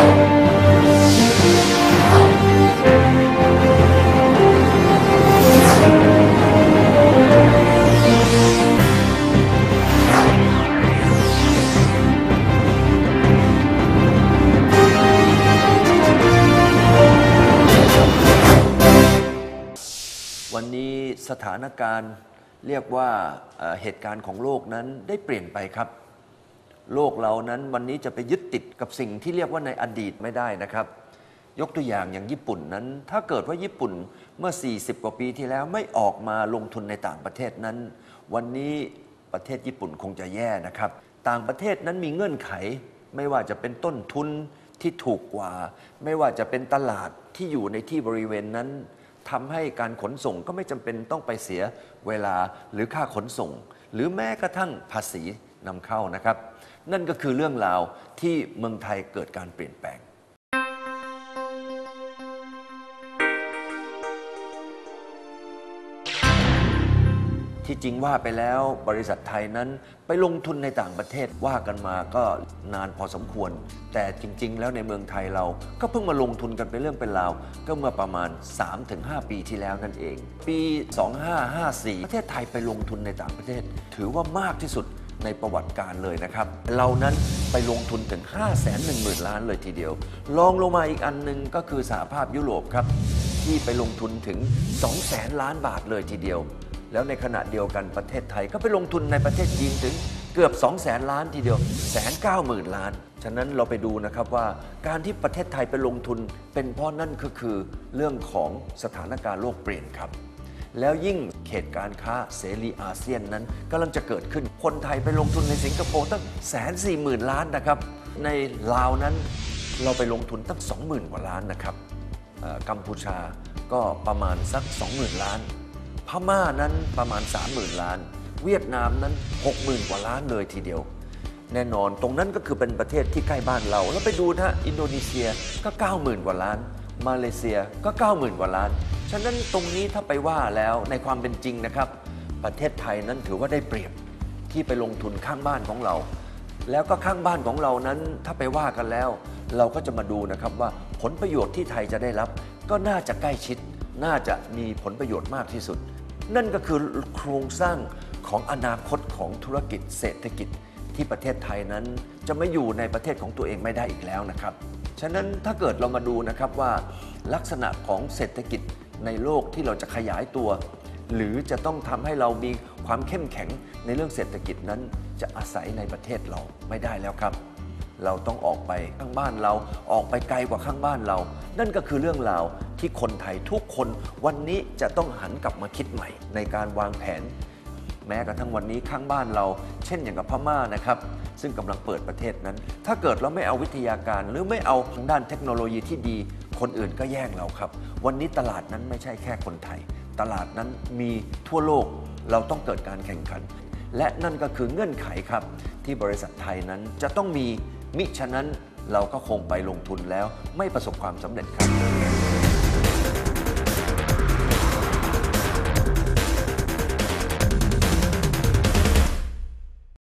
วันนี้สถานการณ์เรียกว่าเอ่อเหตุการณ์ของโลกนั้นได้เปลี่ยนไปครับ โลกเรานั้นวันนี้จะไปยึดติดกับสิ่งที่เรียกว่าในอดีตไม่ได้นะครับ ยกตัวอย่างอย่างญี่ปุ่นนั้น ถ้าเกิดว่าญี่ปุ่นเมื่อ 40 กว่าปีที่แล้วไม่ออกมาลงทุนในต่างประเทศนั้น วันนี้ประเทศญี่ปุ่นคงจะแย่นะครับ ต่างประเทศนั้นมีเงื่อนไข ไม่ว่าจะเป็นต้นทุนที่ถูกกว่า ไม่ว่าจะเป็นตลาดที่อยู่ในที่บริเวณนั้นทำให้การขนส่งก็ไม่จำเป็นต้องไปเสียเวลาหรือค่าขนส่ง หรือแม้กระทั่งภาษีนำเข้านะครับ นั่นก็คือเรื่องราวที่เมืองไทยเกิดการเปลี่ยนแปลง ที่จริงว่าไปแล้วบริษัทไทยนั้นไปลงทุนในต่างประเทศว่ากันมาก็นานพอสมควร แต่จริง ๆ แล้วในเมืองไทยเราก็เพิ่งมาลงทุนกันเป็นเรื่องเป็นราว ก็เมื่อประมาณ 3-5 ปีที่แล้วนั่นเอง ปี 2554 ประเทศไทยไปลงทุนในต่างประเทศ ถือว่ามากที่สุด ในประวัติการเลยนะครับ เรานั้นไปลงทุนถึง 5 1 0 0 0 0 ล้านเลยทีเดียวลองลงมาอีกอันหนึงก็คือสหภาพยุโรปครับ ที่ไปลงทุนถึง 2 0 0แสนล้านบาทเลยทีเดียว แล้วในขณะเดียวกันประเทศไทยก็ไปลงทุนในประเทศจีนถึงเกือบ 2 0 0แสนล้านทีเดียวแสนเก้าหมื่นล้าน ฉะนั้นเราไปดูนะครับว่าการที่ประเทศไทยไปลงทุนเป็นเพราะนั่นก็คือเรื่องของสถานการณ์โลกเปลี่ยนครับ แล้วยิ่งเขตการค้าเสรีอาเซียนนั้นกำลังจะเกิดขึ้นคนไทยไปลงทุนในสิงคโปร์ตั้งแสนสี่หมื่นล้านนะครับ ในลาวนั้นเราไปลงทุนตั้ง 20,000 กว่าล้านนะครับกัมพูชาก็ประมาณสัก 20,000 ล้าน พม่านั้นประมาณ 30,000 ล้าน เวียดนามนั้น 60,000 กว่าล้านเลยทีเดียว แน่นอนตรงนั้นก็คือเป็นประเทศที่ใกล้บ้านเรา แล้วไปดูนะอินโดนีเซียก็ 90,000 กว่าล้าน มาเลเซียก็ 90,000 กว่าล้าน ฉะนั้นตรงนี้ถ้าไปว่าแล้วในความเป็นจริงนะครับ ประเทศไทยนั้นถือว่าได้เปรียบที่ไปลงทุนข้างบ้านของเรา แล้วก็ข้างบ้านของเรานั้นถ้าไปว่ากันแล้ว เราก็จะมาดูนะครับว่าผลประโยชน์ที่ไทยจะได้รับ ก็น่าจะใกล้ชิด น่าจะมีผลประโยชน์มากที่สุด นั่นก็คือโครงสร้างของอนาคตของธุรกิจเศรษฐกิจที่ประเทศไทยนั้นจะไม่อยู่ในประเทศของตัวเองไม่ได้อีกแล้วนะครับ ฉะนั้นถ้าเกิดเรามาดูนะครับว่าลักษณะของเศรษฐกิจในโลกที่เราจะขยายตัว หรือจะต้องทำให้เรามีความเข้มแข็งในเรื่องเศรษฐกิจนั้นจะอาศัยในประเทศเราไม่ได้แล้วครับ เราต้องออกไปข้างบ้านเราออกไปไกลกว่าข้างบ้านเรา นั่นก็คือเรื่องราวที่คนไทยทุกคนวันนี้จะต้องหันกลับมาคิดใหม่ ในการวางแผน แม้กระทั่งวันนี้ข้างบ้านเรา เช่นอย่างกับพม่านะครับ ซึ่งกำลังเปิดประเทศนั้น ถ้าเกิดเราไม่เอาวิทยาการหรือไม่เอาทางด้านเทคโนโลยีที่ดี คนอื่นก็แย่งเราครับ วันนี้ตลาดนั้นไม่ใช่แค่คนไทย ตลาดนั้นมีทั่วโลกเราต้องเกิดการแข่งขัน และนั่นก็คือเงื่อนไขครับ ที่บริษัทไทยนั้นจะต้องมีมิฉะนั้นเราก็คงไปลงทุนแล้วไม่ประสบความสำเร็จครับ